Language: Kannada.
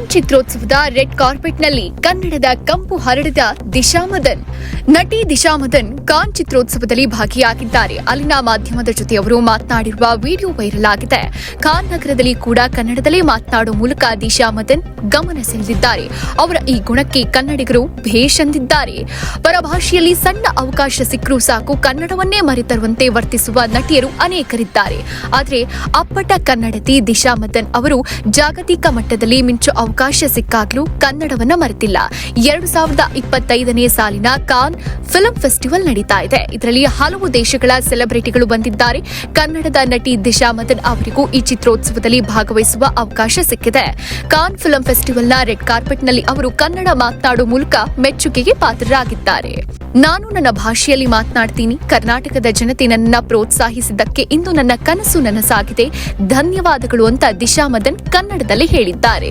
ಕಾನ್ ಚಿತ್ರೋತ್ಸವದ ರೆಡ್ ಕಾರ್ಪೆಟ್ನಲ್ಲಿ ಕನ್ನಡದ ಕಂಪು ಹರಡಿದ ದಿಶಾ ಮದನ್ ನಟಿ ದಿಶಾ ಮದನ್ ಕಾನ್ ಚಿತ್ರೋತ್ಸವದಲ್ಲಿ ಭಾಗಿಯಾಗಿದ್ದಾರೆ. ಅಲ್ಲಿನ ಮಾಧ್ಯಮದ ಜೊತೆ ಅವರು ಮಾತನಾಡಿರುವ ವಿಡಿಯೋ ವೈರಲ್ ಆಗಿದೆ. ಕಾನ್ ನಗರದಲ್ಲಿ ಕೂಡ ಕನ್ನಡದಲ್ಲೇ ಮಾತನಾಡುವ ಮೂಲಕ ದಿಶಾ ಮದನ್ ಗಮನ ಸೆಳೆದಿದ್ದಾರೆ. ಅವರ ಈ ಗುಣಕ್ಕೆ ಕನ್ನಡಿಗರು ಭೇಷಂದಿದ್ದಾರೆ ಪರಭಾಷೆಯಲ್ಲಿ ಸಣ್ಣ ಅವಕಾಶ ಸಿಕ್ಕರೂ ಸಾಕು, ಕನ್ನಡವನ್ನೇ ಮರೆತರುವಂತೆ ವರ್ತಿಸುವ ನಟಿಯರು ಅನೇಕರಿದ್ದಾರೆ. ಆದರೆ ಅಪ್ಪಟ ಕನ್ನಡತಿ ದಿಶಾ ಮದನ್ ಅವರು ಜಾಗತಿಕ ಮಟ್ಟದಲ್ಲಿ ಮಿಂಚು ಅವಕಾಶ ಸಿಕ್ಕಾಗಲೂ ಕನ್ನಡವನ್ನ ಮರೆತಿಲ್ಲ. ಎರಡು ಸಾವಿರದ ಇಪ್ಪತ್ತೈದನೇ ಸಾಲಿನ ಕಾನ್ ಫಿಲಂ ಫೆಸ್ಟಿವಲ್ ನಡೀತಾ ಇದೆ. ಇದರಲ್ಲಿ ಹಲವು ದೇಶಗಳ ಸೆಲೆಬ್ರಿಟಿಗಳು ಬಂದಿದ್ದಾರೆ. ಕನ್ನಡದ ನಟಿ ದಿಶಾ ಮದನ್ ಅವರಿಗೂ ಈ ಚಿತ್ರೋತ್ಸವದಲ್ಲಿ ಭಾಗವಹಿಸುವ ಅವಕಾಶ ಸಿಕ್ಕಿದೆ. ಕಾನ್ ಫಿಲಂ ಫೆಸ್ಟಿವಲ್ನ ರೆಡ್ ಕಾರ್ಪೆಟ್ನಲ್ಲಿ ಅವರು ಕನ್ನಡ ಮಾತನಾಡುವ ಮೂಲಕ ಮೆಚ್ಚುಗೆಗೆ ಪಾತ್ರರಾಗಿದ್ದಾರೆ. ನಾನು ನನ್ನ ಭಾಷೆಯಲ್ಲಿ ಮಾತನಾಡ್ತೀನಿ. ಕರ್ನಾಟಕದ ಜನತೆ ನನ್ನ ಪ್ರೋತ್ಸಾಹಿಸಿದ್ದಕ್ಕೆ ಇಂದು ನನ್ನ ಕನಸು ನನಸಾಗಿದೆ. ಧನ್ಯವಾದಗಳು ಅಂತ ದಿಶಾ ಮದನ್ ಕನ್ನಡದಲ್ಲಿ ಹೇಳಿದ್ದಾರೆ.